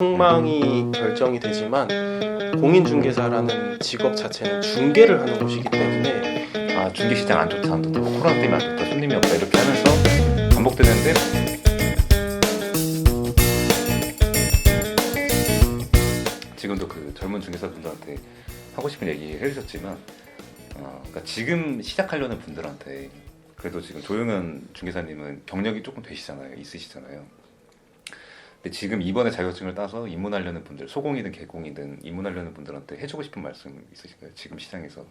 흥망이 결정이 되지만 공인중개사라는 직업 자체는 중개를 하는 곳이기 때문에 아 중개 시장 안 좋다. 안 좋다 뭐 코로나 때문에 안 좋다. 손님이 없다. 이렇게 하면서 반복되는데 지금도 그 젊은 중개사분들한테 하고 싶은 얘기 해주셨지만 어, 그러니까 지금 시작하려는 분들한테 그래도 지금 조용현 중개사님은 경력이 조금 되시잖아요. 있으시잖아요 근데 지금 이번에 자격증을 따서 입문하려는 분들 소공이든 개공이든 입문하려는 분들한테 해주고 싶은 말씀 있으신가요 지금 시장에서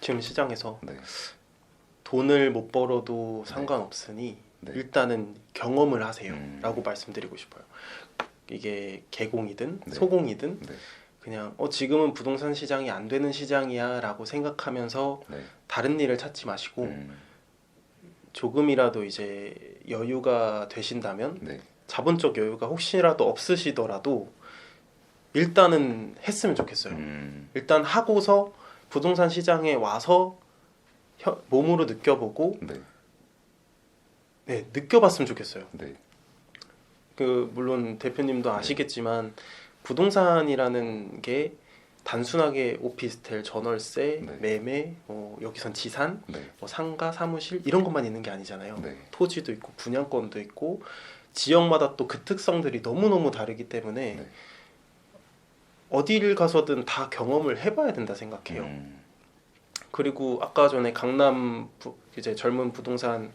지금 시장에서 네. 돈을 못 벌어도 상관없으니 네. 일단은 경험을 음. 하세요라고 말씀드리고 싶어요. 이게 개공이든 네. 소공이든 네. 그냥 어 지금은 부동산 시장이 안 되는 시장이야라고 생각하면서 네. 다른 일을 찾지 마시고 음, 조금이라도 이제 여유가 되신다면 네. 자본적 여유가 혹시라도 없으시더라도 일단은 했으면 좋겠어요. 음, 일단 하고서 부동산 시장에 와서 혀- 몸으로 느껴보고 네. 네, 느껴봤으면 좋겠어요. 네. 그 물론 대표님도 아시겠지만 부동산이라는 게 단순하게 오피스텔, 전월세, 네. 매매, 뭐 여기선 지산, 네. 뭐 상가, 사무실 이런 것만 있는 게 아니잖아요. 네. 토지도 있고 분양권도 있고 지역마다 또 그 특성들이 너무 너무 다르기 때문에 네. 어디를 가서든 다 경험을 해봐야 된다 생각해요. 음, 그리고 아까 전에 강남 부, 이제 젊은 부동산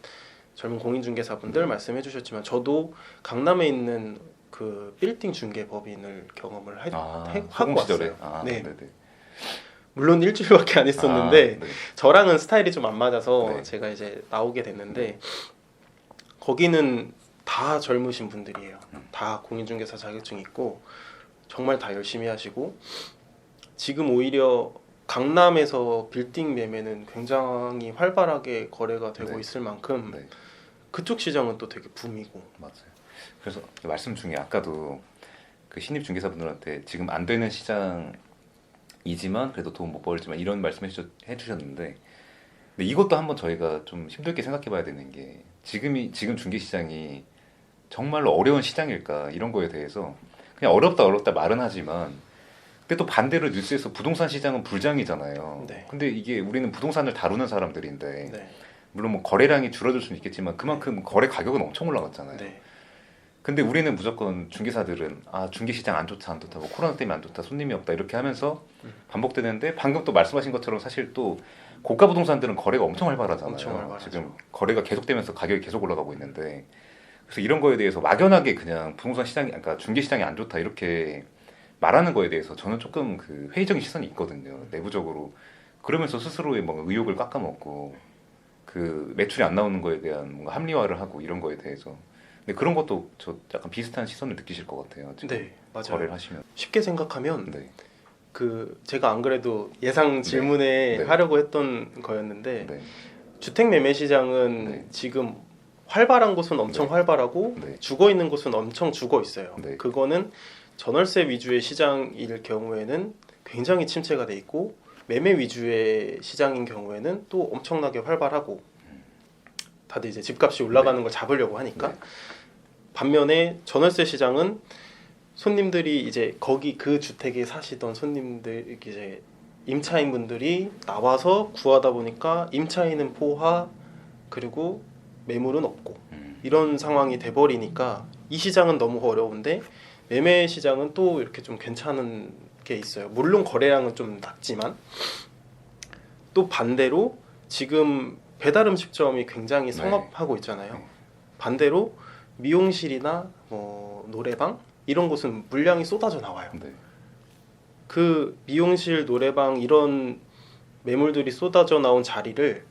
젊은 공인중개사분들 네. 말씀해 주셨지만 저도 강남에 있는 그 빌딩 중개법인을 경험을 해, 아, 해- 하고. 왔어요. 아, 네. 네. 네. 물론 일주일밖에 안 했었는데 아, 네. 저랑은 스타일이 좀 안 맞아서 네. 제가 이제 나오게 됐는데 거기는 다 젊으신 분들이에요. 음. 다 공인중개사 자격증 있고 정말 다 열심히 하시고 지금 오히려 강남에서 빌딩 매매는 굉장히 활발하게 거래가 되고 네. 있을 만큼 네. 그쪽 시장은 또 되게 붐이고 맞아요. 그래서 말씀 중에 아까도 그 신입 중개사분들한테 지금 안 되는 시장이지만 그래도 돈 못 벌지만 이런 말씀 해주셨, 해주셨는데 근데 이것도 한번 저희가 좀 힘들게 생각해봐야 되는 게 지금이 지금 중개 시장이 정말로 어려운 시장일까 이런 거에 대해서 그냥 어렵다 어렵다 말은 하지만 근데 또 반대로 뉴스에서 부동산 시장은 불장이잖아요. 네. 근데 이게 우리는 부동산을 다루는 사람들인데 네. 물론 뭐 거래량이 줄어들 수는 있겠지만 그만큼 거래 가격은 엄청 올라갔잖아요. 네. 근데 우리는 무조건 중개사들은 아 중개 시장 안 좋다 안 좋다 뭐 코로나 때문에 안 좋다 손님이 없다 이렇게 하면서 음. 반복되는데 방금 또 말씀하신 것처럼 사실 또 고가 부동산들은 거래가 엄청 활발하잖아요. 엄청 활발하죠. 지금 거래가 계속되면서 가격이 계속 올라가고 있는데 그래서 이런 거에 대해서 막연하게 그냥 부동산 시장이 그러니까 중개 시장이 안 좋다 이렇게 말하는 거에 대해서 저는 조금 그 회의적인 시선이 있거든요. 내부적으로 그러면서 스스로의 뭔가 의욕을 깎아먹고 그 매출이 안 나오는 거에 대한 뭔가 합리화를 하고 이런 거에 대해서 근데 그런 것도 저 약간 비슷한 시선을 느끼실 것 같아요. 지금 네, 맞아요. 거래를 하시면. 쉽게 생각하면 네. 그 제가 안 그래도 예상 질문에 네. 하려고 했던 거였는데 네. 주택 매매 시장은 네. 지금 활발한 곳은 엄청 네. 활발하고 네. 죽어 있는 곳은 엄청 죽어 있어요. 네. 그거는 전월세 위주의 시장일 경우에는 굉장히 침체가 돼 있고 매매 위주의 시장인 경우에는 또 엄청나게 활발하고 다들 이제 집값이 올라가는 걸 잡으려고 하니까 네. 반면에 전월세 시장은 손님들이 이제 거기 그 주택에 사시던 손님들 이제 임차인 분들이 나와서 구하다 보니까 임차인은 포화 그리고 매물은 없고 음. 이런 상황이 돼버리니까 이 시장은 너무 어려운데 매매 시장은 또 이렇게 좀 괜찮은 게 있어요. 물론 거래량은 좀 낮지만 또 반대로 지금 배달 음식점이 굉장히 네. 성업하고 있잖아요. 네. 반대로 미용실이나 뭐 노래방 이런 곳은 물량이 쏟아져 나와요. 네. 그 미용실, 노래방 이런 매물들이 쏟아져 나온 자리를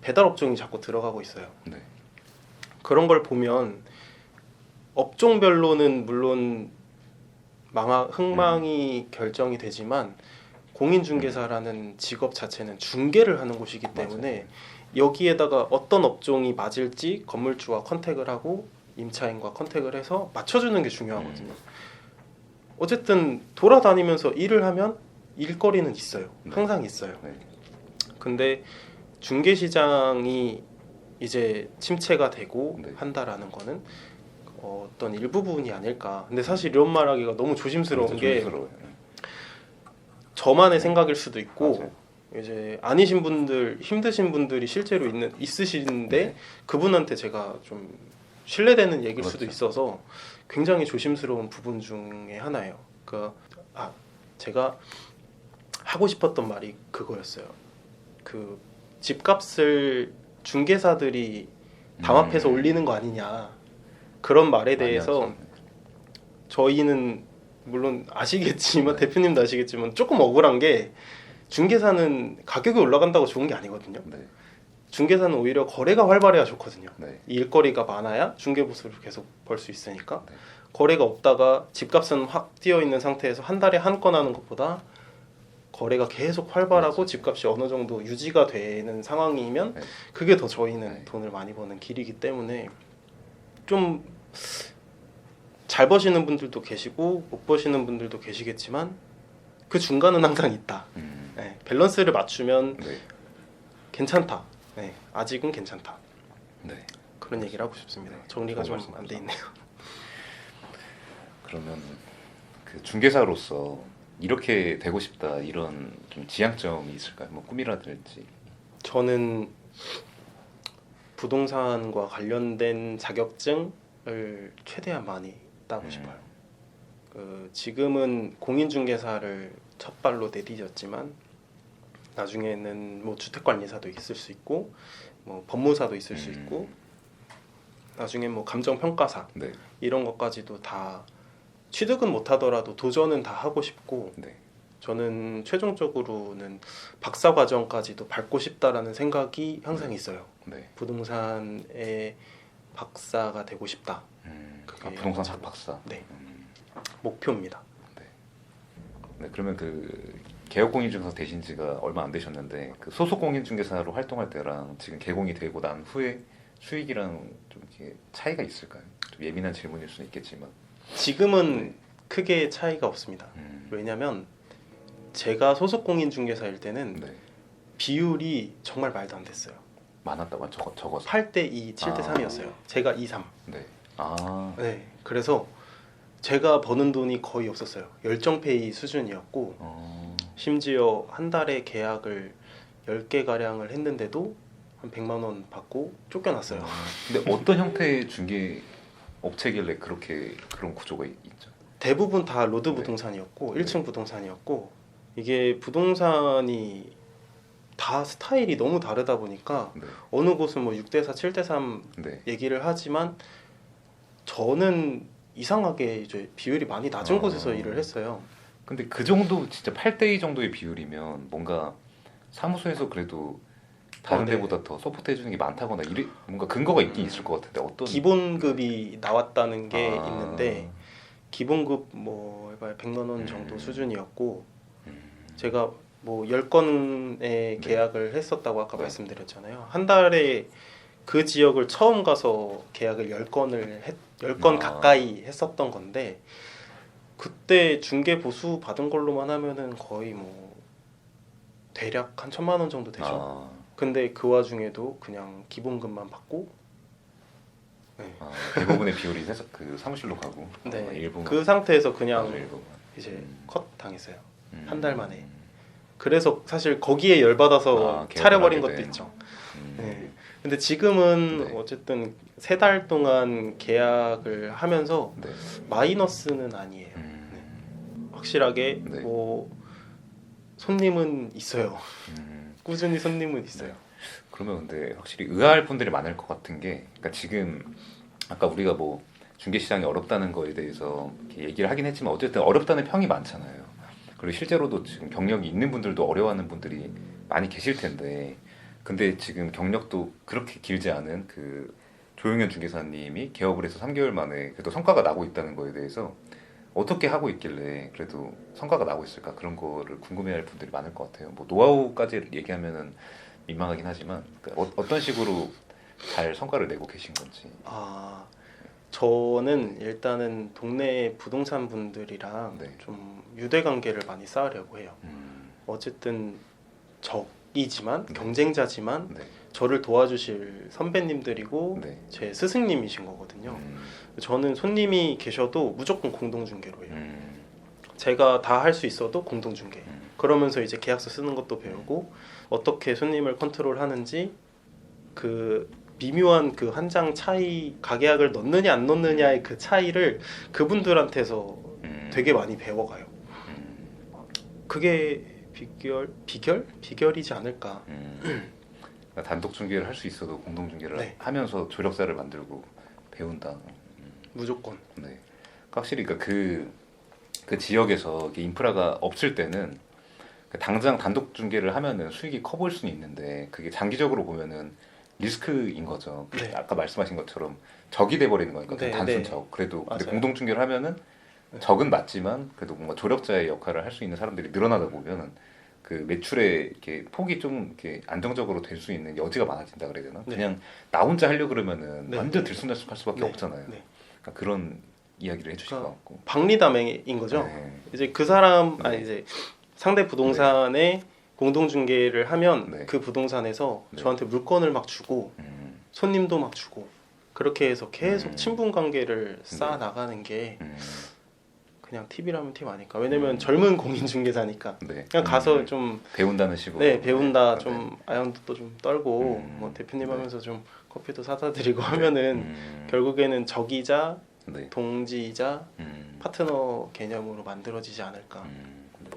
배달 업종이 자꾸 들어가고 있어요. 네. 그런 걸 보면 업종별로는 물론 망하, 흥망이 결정이 되지만 공인중개사라는 직업 자체는 중개를 하는 곳이기 때문에 여기에다가 어떤 업종이 맞을지 건물주와 컨택을 하고 임차인과 컨택을 해서 맞춰주는 게 중요하거든요. 어쨌든 돌아다니면서 일을 하면 일거리는 있어요. 네. 항상 있어요. 네. 근데 중개 시장이 이제 침체가 되고 네. 한다라는 거는 어, 어떤 일부분이 아닐까. 근데 사실 이런 말하기가 너무 조심스러운 게 조심스러워요. 저만의 생각일 수도 있고 맞아요. 이제 아니신 분들 힘드신 분들이 실제로 있는 있으신데 네. 그분한테 제가 좀 신뢰되는 얘기일 수도 그렇죠. 있어서 굉장히 조심스러운 부분 중에 하나예요. 그아 제가 하고 싶었던 말이 그거였어요. 그 집값을 중개사들이 담합해서 음. 올리는 거 아니냐 그런 말에 대해서. 저희는 물론 아시겠지만 네. 대표님도 아시겠지만 조금 억울한 게 중개사는 가격이 올라간다고 좋은 게 아니거든요. 네, 중개사는 오히려 거래가 활발해야 좋거든요. 네, 일거리가 많아야 중개 보수를 계속 벌 수 있으니까 네. 거래가 없다가 집값은 확 뛰어 있는 상태에서 한 달에 한 건 하는 것보다 거래가 계속 활발하고 그렇죠. 집값이 어느 정도 유지가 되는 상황이면 네. 그게 더 저희는 네. 돈을 많이 버는 길이기 때문에 좀 잘 버시는 분들도 계시고 못 버시는 분들도 계시겠지만 그 중간은 항상 있다. 음, 네, 밸런스를 맞추면 네, 괜찮다. 네, 아직은 괜찮다. 네. 그런 얘기를 하고 싶습니다. 네, 정리가 좀 안 돼 있네요. 그러면 그 중개사로서 이렇게 되고 싶다 이런 좀 지향점이 있을까요? 뭐 꿈이라든지. 저는 부동산과 관련된 자격증을 최대한 많이 따고 음. 싶어요. 그 지금은 공인중개사를 첫 발로 내디뎠지만 나중에는 뭐 주택관리사도 있을 수 있고 뭐 법무사도 있을 수 음. 있고 나중에 뭐 감정평가사 네, 이런 것까지도 다 취득은 못하더라도 도전은 다 하고 싶고 네. 저는 최종적으로는 박사 과정까지도 밟고 싶다라는 생각이 항상 있어요. 네. 부동산의 박사가 되고 싶다. 음, 아, 부동산 참- 박사. 네. 음, 목표입니다. 네, 그러면 그 개업 공인중개사 되신 지가 얼마 안 되셨는데 그 소속 공인중개사로 활동할 때랑 지금 개공이 되고 난 후에 수익이랑 좀 이렇게 차이가 있을까요? 좀 예민한 질문일 수는 있겠지만. 지금은 크게 차이가 없습니다. 음, 왜냐하면 제가 소속 공인중개사일 때는 네. 비율이 정말 말도 안 됐어요. 많았다고 적어, 적어서. 8대 2, 7대 아. 3이었어요. 제가 2, 3. 네. 아, 네. 그래서 제가 버는 돈이 거의 없었어요. 열정페이 수준이었고 어, 심지어 한 달에 계약을 10개 가량을 했는데도 한 100만 원 받고 쫓겨났어요. 어, 근데 어떤 형태의 중개 업체길래 그렇게 그런 구조가 있- 있죠? 대부분 다 로드 네. 부동산이었고 네. 1층 부동산이었고 이게 부동산이 다 스타일이 너무 다르다 보니까 네. 어느 곳은 뭐 6대 4, 7대 3 네. 얘기를 하지만 저는 이상하게 이제 비율이 많이 낮은 아. 곳에서 일을 했어요. 근데 그 정도 진짜 8대 2 정도의 비율이면 뭔가 사무소에서 그래도 다른 어, 네. 데보다 더 서포트 해주는 게 많다거나 이래, 뭔가 근거가 있긴 음. 있을 것 같은데 어떤 기본급이 나왔다는 게 아. 있는데 기본급 뭐 해봐야 100만 원 정도 음. 수준이었고 음, 제가 뭐 10건의 계약을 했었다고 아까 네. 말씀드렸잖아요. 한 달에 그 지역을 처음 가서 계약을 10건을 했, 10건 아. 가까이 했었던 건데 그때 중개 보수 받은 걸로만 하면은 거의 뭐 대략 한 천만 원 정도 되죠. 아, 근데 그 와중에도 그냥 기본급만 받고 네. 아, 대부분의 비율이 회사 그 사무실로 가고 네. 아, 일부만 그 상태에서 그냥 이제 음. 컷 당했어요. 음. 한달 만에. 그래서 사실 거기에 열받아서 아, 차려버린 것도 된. 있죠. 음. 네. 근데 지금은 네. 어쨌든 세 달 동안 계약을 하면서 네. 마이너스는 아니에요. 음. 확실하게 네. 뭐 손님은 있어요. 음. 꾸준히 손님은 있어요. 그러면 근데 확실히 의아할 분들이 많을 것 같은 게 그러니까 지금 아까 우리가 뭐 중개 시장이 어렵다는 거에 대해서 얘기를 하긴 했지만 어쨌든 어렵다는 평이 많잖아요. 그리고 실제로도 지금 경력이 있는 분들도 어려워하는 분들이 많이 계실 텐데 근데 지금 경력도 그렇게 길지 않은 그 조용현 중개사님이 개업을 해서 3개월 만에 그래도 성과가 나고 있다는 거에 대해서 어떻게 하고 있길래 그래도 성과가 나고 있을까 그런 거를 궁금해할 분들이 많을 것 같아요. 뭐 노하우까지 얘기하면은 민망하긴 하지만 그러니까 어, 어떤 식으로 잘 성과를 내고 계신 건지. 아 저는 일단은 동네 부동산 분들이랑 네. 좀 유대 관계를 많이 쌓으려고 해요. 음, 어쨌든 저 직업이지만 네. 경쟁자지만 네. 저를 도와주실 선배님들이고 네. 제 스승님이신 거거든요. 음, 저는 손님이 계셔도 무조건 공동 중개로 해요. 음, 제가 다 할 수 있어도 공동 중개. 음. 그러면서 이제 계약서 쓰는 것도 배우고 어떻게 손님을 컨트롤하는지 그 미묘한 그 한 장 차이 가계약을 넣느냐 안 넣느냐의 그 차이를 그분들한테서 음, 되게 많이 배워가요. 음, 그게 비결 비결 비결이지 않을까. 음. 그러니까 단독 중개를 할 수 있어도 공동 중개를 네. 하면서 조력사를 만들고 배운다. 무조건. 네. 확실히 그러니까 그, 그 지역에서 인프라가 없을 때는 그 당장 단독 중개를 하면은 수익이 커 보일 수는 있는데 그게 장기적으로 보면은 리스크인 거죠. 그 네. 아까 말씀하신 것처럼 적이 돼 버리는 거니까 네, 단순 네. 적. 그래도. 공동 중개를 하면은 네. 적은 맞지만 그래도 뭔가 조력자의 역할을 할 수 있는 사람들이 늘어나다 보면은 그 매출의 이렇게 폭이 좀 이렇게 안정적으로 될 수 있는 여지가 많아진다 그래야 되나? 네. 그냥 나 혼자 하려 그러면은 네. 완전 들쑥날쑥할 수밖에 네. 없잖아요. 네. 그러니까 그런 이야기를 해주실 것 그러니까 같고. 박리담행인 거죠. 네. 이제 그 사람 네. 아니 이제 상대 부동산에 공동 중개를 하면 네. 그 부동산에서 네. 저한테 물건을 막 주고 음, 손님도 막 주고 그렇게 해서 계속 음. 친분 관계를 쌓아 네. 나가는 게 음, 그냥 팁이라면 팁 아닐까. 왜냐면 음. 젊은 공인 중개사니까 네. 그냥 가서 음, 좀 배운다는 식으로. 네 배운다 네. 좀 아연도 좀 떨고 음. 뭐 대표님 네. 하면서 좀 커피도 사다 드리고 하면은 음, 결국에는 적이자 네. 동지이자 음, 파트너 개념으로 만들어지지 않을까. 음, 네.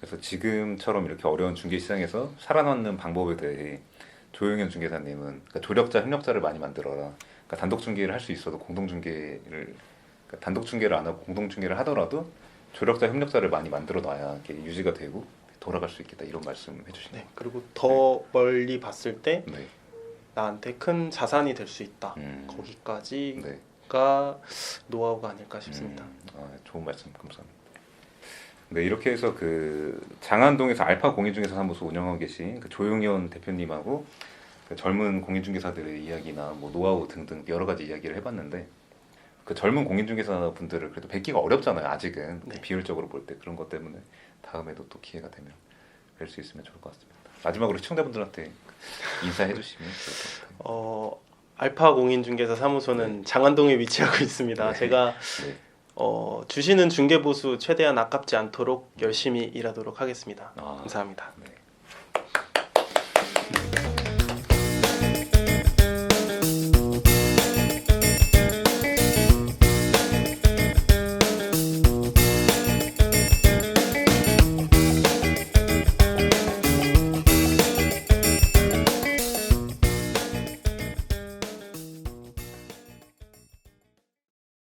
그래서 지금처럼 이렇게 어려운 중개 시장에서 살아남는 방법에 대해 조용현 중개사님은 그러니까 조력자, 협력자를 많이 만들어라. 그러니까 단독 중개를 할 수 있어도 공동 중개를 그러니까 단독 중개를 안 하고 공동 중개를 하더라도 조력자, 협력자를 많이 만들어 놔야 이게 유지가 되고 돌아갈 수 있겠다 이런 말씀 해주시네요. 네 그리고 더 멀리 봤을 때 네. 나한테 큰 자산이 될 수 있다. 음, 거기까지가 네. 노하우가 아닐까 싶습니다. 음, 아, 좋은 말씀 감사합니다. 네 이렇게 해서 그 장안동에서 알파 공인중개사 사무소 운영하고 계신 그 조용현 대표님하고 그 젊은 공인중개사들의 이야기나 뭐 노하우 등등 여러 가지 이야기를 해봤는데 그 젊은 공인중개사 분들을 그래도 뵙기가 어렵잖아요 아직은 네. 비율적으로 볼 때 그런 것 때문에 다음에도 또 기회가 되면 뵐 수 있으면 좋을 것 같습니다. 마지막으로 시청자분들한테 인사해 주시면. 어 알파 공인중개사 사무소는 장안동에 위치하고 있습니다. 네. 제가 네. 어, 주시는 중개 보수 최대한 아깝지 않도록 열심히 일하도록 하겠습니다. 아, 감사합니다. 네.